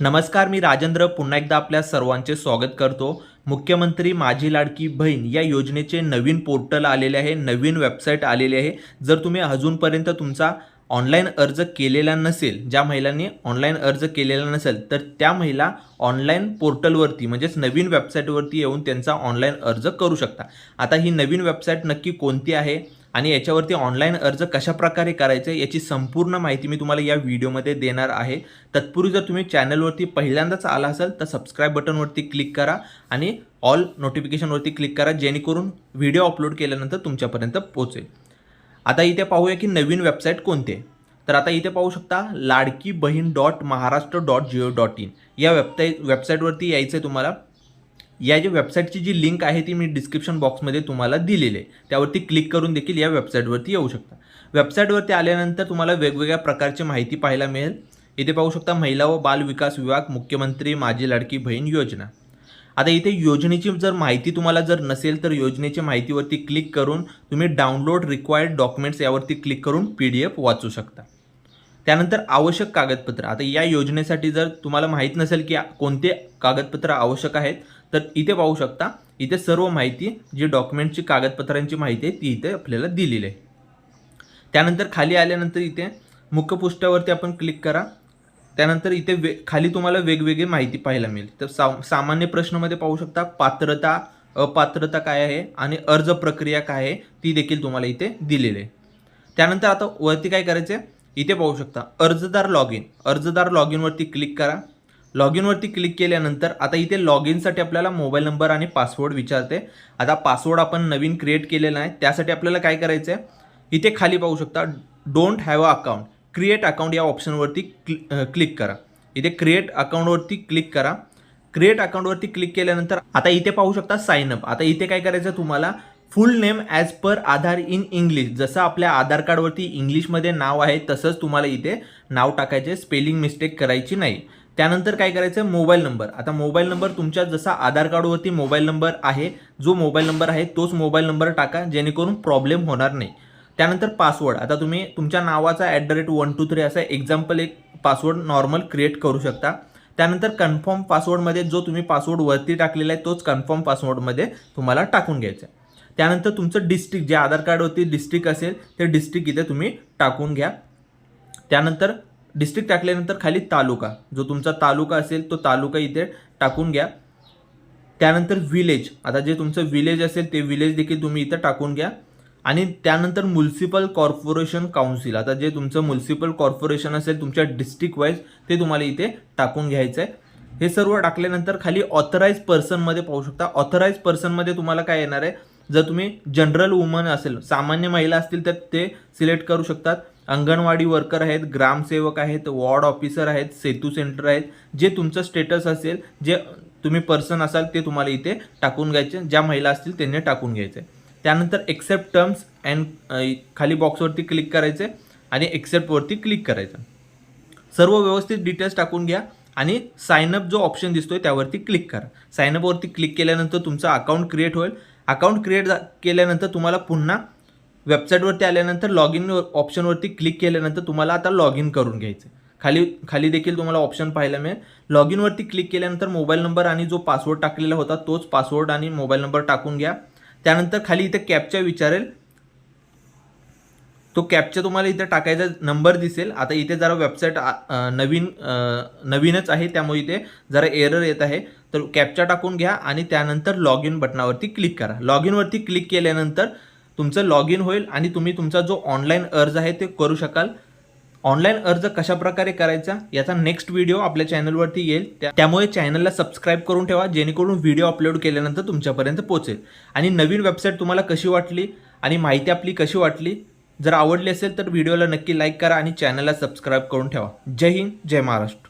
नमस्कार मी राजेंद्र. पुन्हा एकदा आपल्या सर्वांचे स्वागत करतो. मुख्यमंत्री माझी लाडकी बहीण या योजनेचे नवीन पोर्टल आलेले आहे नवीन वेबसाईट आलेली आहे. जर तुम्ही अजूनपर्यंत तुमचा ऑनलाईन अर्ज केलेला नसेल ज्या महिलांनी ऑनलाईन अर्ज केलेला नसेल तर त्या महिला ऑनलाईन पोर्टलवरती म्हणजेच नवीन वेबसाईटवरती येऊन त्यांचा ऑनलाईन अर्ज करू शकता. आता ही नवीन वेबसाईट नक्की कोणती आहे? आणि याच्यावरती ऑनलाईन अर्ज कशा प्रकारे करायचे याची संपूर्ण माहिती मी तुम्हाला या व्हिडिओमध्ये देणार आहे. तत्पूर्वी जर तुम्ही चॅनलवरती पहिल्यांदाच आला असाल तर सबस्क्राईब बटनवरती क्लिक करा आणि ऑल नोटिफिकेशनवरती क्लिक करा जेणेकरून व्हिडिओ अपलोड केल्यानंतर तुमच्यापर्यंत पोहोचेल. आता इथे पाहूया की नवीन वेबसाईट कोणते? आहे तर आता इथे पाहू शकता Ladki Bahin dot Maharashtra dot gov dot in या वेबसाईट वेबसाईटवरती यायचं आहे तुम्हाला. या जी वेबसाईटची जी लिंक आहे ती मी डिस्क्रिप्शन बॉक्समध्ये तुम्हाला दिलेली आहे. त्यावरती क्लिक करून देखील या वेबसाईटवरती येऊ शकता. वेबसाईटवरती आल्यानंतर तुम्हाला वेगवेगळ्या प्रकारची माहिती पाहायला मिळेल. इथे पाहू शकता महिला व बाल विकास विभाग मुख्यमंत्री माझी लाडकी बहीण योजना. आता इथे योजनेची जर माहिती तुम्हाला जर नसेल तर योजनेच्या माहितीवरती क्लिक करून तुम्ही डाउनलोड रिक्वायर्ड डॉक्युमेंट्स यावरती क्लिक करून पी डी एफ वाचू शकता. त्यानंतर आवश्यक कागदपत्र. आता या योजनेसाठी जर तुम्हाला माहीत नसेल की कोणते कागदपत्र आवश्यक आहेत तर इथे पाहू शकता इथे सर्व माहिती जी डॉक्युमेंटची कागदपत्रांची माहिती आहे ती इथे आपल्याला दिलेली आहे. त्यानंतर खाली आल्यानंतर इथे मुख्य पृष्ठावरती आपण क्लिक करा. त्यानंतर इथे वे खाली तुम्हाला वेगवेगळी माहिती पाहायला मिळेल. तर सा सामान्य प्रश्नामध्ये पाहू शकता पात्रता अपात्रता काय आहे आणि अर्ज प्रक्रिया काय आहे ती देखील तुम्हाला इथे दिलेली आहे. त्यानंतर आता वरती काय करायचं आहे इथे पाहू शकता अर्जदार लॉग इन अर्जदार लॉग इनवरती क्लिक करा. लॉग इनवरती क्लिक केल्यानंतर आता इथे लॉग इनसाठी आपल्याला मोबाईल नंबर आणि पासवर्ड विचारते. आता पासवर्ड आपण नवीन क्रिएट केलेला आहे. त्यासाठी आपल्याला काय करायचं आहे इथे खाली पाहू शकता don't have a account create account या ऑप्शनवरती क्लिक करा. इथे क्रिएट अकाउंटवरती क्लिक करा. क्रिएट अकाउंटवरती क्लिक केल्यानंतर आता इथे पाहू शकता साईन अप आता इथे काय करायचं तुम्हाला? Full name as per Aadhaar in English जसं आपल्या आधार कार्डवरती इंग्लिशमध्ये नाव आहे तसंच तुम्हाला इथे नाव टाकायचे स्पेलिंग मिस्टेक करायची नाही. त्यानंतर काय करायचं? मोबाईल नंबर आता मोबाईल नंबर तुमच्या जसा आधार कार्डवरती मोबाईल नंबर आहे जो मोबाईल नंबर आहे तोच मोबाईल नंबर टाका जेणेकरून प्रॉब्लेम होणार नाही. त्यानंतर पासवर्ड आता तुम्ही तुमच्या नावाचा at the rate one two three असा एक्झाम्पल एक पासवर्ड नॉर्मल क्रिएट करू शकता. त्यानंतर कन्फर्म पासवर्डमध्ये जो तुम्ही पासवर्ड वरती टाकलेला आहे तोच कन्फर्म पासवर्डमध्ये तुम्हाला टाकून घ्यायचा आहे. त्यानंतर तुमचं डिस्ट्रिक्ट जे आधार कार्डवरती डिस्ट्रिक्ट असेल ते डिस्ट्रिक्ट इथे तुम्ही टाकून घ्या. त्यानंतर डिस्ट्रिक्ट टाकल्यानंतर खाली तालुका. जो तुमचा तालुका असेल तो तालुका इथे टाकून घ्या. त्यानंतर विलेज आता जे तुमचं विलेज असेल ते विलेज देखील तुम्ही इथं टाकून घ्या. आणि त्यानंतर म्युन्सिपल कॉर्पोरेशन काउन्सिल आता जे तुमचं म्युन्सिपल कॉर्पोरेशन असेल तुमच्या डिस्ट्रिक्ट वाईज ते तुम्हाला इथे टाकून घ्यायचं आहे हे सर्व टाकल्यानंतर खाली ऑथराईज पर्सनमध्ये पाहू शकता. ऑथराईज पर्सनमध्ये तुम्हाला काय येणार आहे? जर तुम्ही जनरल वुमन असेल सामान्य महिला असतील तर ते सिलेक्ट करू शकतात. अंगणवाडी वर्कर आहेत ग्रामसेवक आहेत वॉर्ड ऑफिसर आहेत सेतू सेंटर आहेत. जे तुमचं स्टेटस असेल जे तुम्ही पर्सन असाल ते तुम्हाला इथे टाकून घ्यायचे. ज्या महिला असतील त्यांनी टाकून घ्यायचे. त्यानंतर एक्सेप्ट टर्म्स अँड खाली बॉक्सवरती क्लिक करायचे आणि एक्सेप्टवरती क्लिक करायचं. सर्व व्यवस्थित डिटेल्स टाकून घ्या आणि सायनअप जो ऑप्शन दिसतोय त्यावरती क्लिक करा. सायनअपवरती क्लिक केल्यानंतर तुमचं अकाउंट क्रिएट होईल. अकाउंट क्रिएट केल्यानंतर तुम्हाला पुन्हा वेबसाईटवरती आल्यानंतर लॉग इन ऑप्शनवरती क्लिक केल्यानंतर तुम्हाला आता लॉग इन करून घ्यायचं खाली खाली देखील तुम्हाला ऑप्शन पाहायला मिळेल. लॉग इनवरती क्लिक केल्यानंतर मोबाईल नंबर आणि जो पासवर्ड टाकलेला होता तोच पासवर्ड आणि मोबाईल नंबर टाकून घ्या. त्यानंतर खाली इथे कॅपच्या विचारेल. तो कॅपचा तुम्हाला इथे टाकायचा नंबर दिसेल. आता इथे जरा वेबसाईट नवीन नवीनच आहे. त्यामुळे इथे जरा एरर येत आहे. तर कॅपचा टाकून घ्या आणि त्यानंतर लॉग इन बटनावरती क्लिक करा. लॉग इनवरती क्लिक केल्यानंतर तुमचं लॉग इन होईल आणि तुम्ही तुमचा जो ऑनलाईन अर्ज आहे ते करू शकाल. ऑनलाईन अर्ज कशा प्रकारे करायचा याचा नेक्स्ट व्हिडिओ आपल्या चॅनलवरती येईल. त्यामुळे चॅनलला सबस्क्राईब करून ठेवा जेणेकरून व्हिडिओ अपलोड केल्यानंतर तुमच्यापर्यंत पोहोचेल. आणि नवीन वेबसाईट तुम्हाला कशी वाटली आणि माहिती आपली कशी वाटली? जर आवडली असेल तर व्हिडिओला नक्की लाईक करा आणि चॅनलला सबस्क्राईब करून ठेवा. जय हिंद जय महाराष्ट्र.